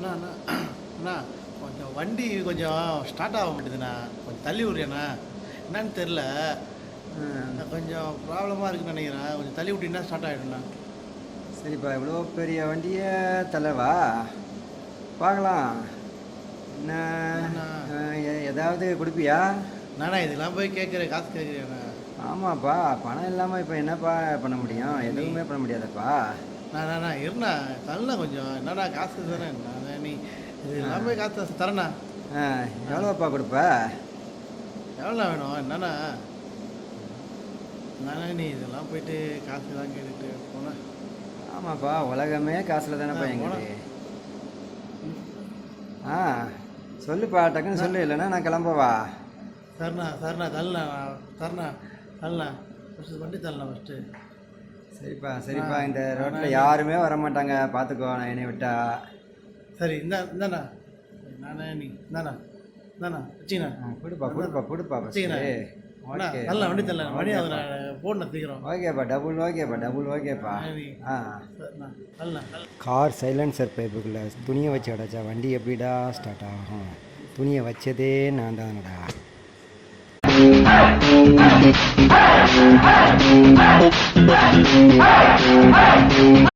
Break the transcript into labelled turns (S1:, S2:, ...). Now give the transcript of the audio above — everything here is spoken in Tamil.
S1: அண்ணா அண்ணா அண்ணா கொஞ்சம் வண்டி கொஞ்சம் ஸ்டார்ட் ஆக மாட்டேதுண்ணா. கொஞ்சம் தள்ளி விட்றியாண்ணா என்னன்னு தெரில கொஞ்சம் ப்ராப்ளமாக இருக்குன்னு நினைக்கிறேன். கொஞ்சம் தள்ளி விட்டீங்கன்னா ஸ்டார்ட் ஆகிடும்ண்ணா
S2: சரிப்பா இவ்வளோ பெரிய வண்டியை தள்ளவா? பார்க்கலாம். என்ன ஏதாவது கொடுப்பியா?
S1: நானா இதெல்லாம் போய் கேட்குறேன் காசு கேட்குறியாண்ணா.
S2: ஆமாப்பா பணம் இல்லாமல் இப்போ என்னப்பா பண்ண முடியும்? எதுவுமே பண்ண முடியாதப்பா.
S1: நான் நானா இருண்ணா தரல கொஞ்சம். என்னடா காசு தானே? நான் நீ இதெல்லாம் போய் காசு தரேண்ணா
S2: ஆ எவ்வளோப்பா கொடுப்ப?
S1: எவ்வளோ வேணும்? என்னண்ணா நானே நீ இதெல்லாம் போயிட்டு காசுலாம் கேட்டுட்டு போனேன்
S2: ஆமாப்பா உலகமே காசில் தானேப்பா எங்களுக்கு ஆ சொல்லுப்பா டக்குன்னு சொல்லு இல்லைன்னா நான் கிளம்பவா?
S1: சரிண்ணா சரிண்ணா தரலண்ணா தரண்ணா தரலண்ணா ஃபஸ்ட்டு வண்டி தரலாம் ஃபஸ்ட்டு.
S2: சரிப்பா சரிப்பா இந்த ரோட்டில் யாருமே வர மாட்டாங்க பார்த்துக்கோ நான் என்னை விட்டா
S1: சரி இந்த இந்தாண்ணா நானே நீ இந்தாண்ணா இந்தாண்ணா வச்சுக்கண்ணா
S2: ஆ, கொடுப்பா கொடுப்பா கொடுப்பா ஓகே
S1: தரல வண்டி தரல வண்டி அதை போடணும் சீக்கிரம்
S2: ஓகேப்பா டபுள் ஓகேப்பா டபுள் ஓகேப்பா ஆ கார் சைலன்சர் பைப்புக்குள்ளே துணியை வச்சு அடைச்சா வண்டி எப்படிடா ஸ்டார்ட் ஆகும் துணியை வச்சதே நான் தானடா Ai! Ai!